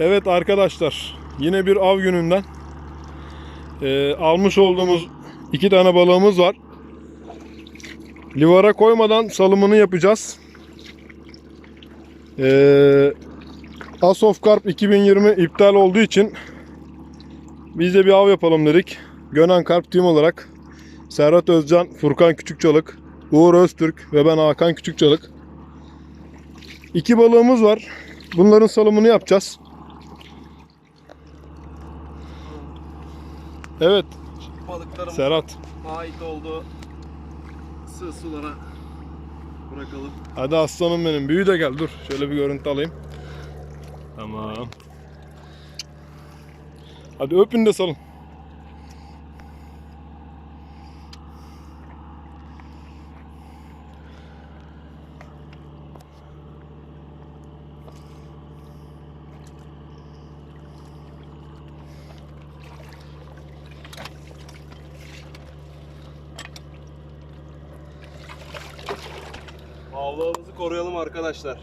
Evet arkadaşlar yine bir av gününden eee, almış olduğumuz iki tane balığımız var. Livara koymadan salımını yapacağız. Eee Asof Karp 2020 iptal olduğu için biz de bir av yapalım dedik. Gönen Karp Team olarak Serhat Özcan, Furkan Küçükçalık, Uğur Öztürk ve ben Hakan Küçükçalık. İki balığımız var. Bunların salımını yapacağız. Evet Balıklarım Serhat. ait olduğu sığ sulara bırakalım. Hadi aslanım benim. Büyü de gel dur. Şöyle bir görüntü alayım. Tamam. Hadi öpün de salın. Avlığımızı koruyalım arkadaşlar.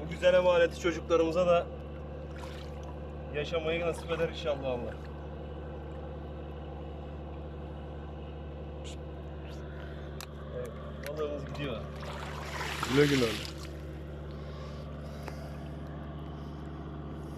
Bu güzel emaneti çocuklarımıza da yaşamayı nasip eder inşallah Allah. Evet, balığımız gidiyor. Güle güle.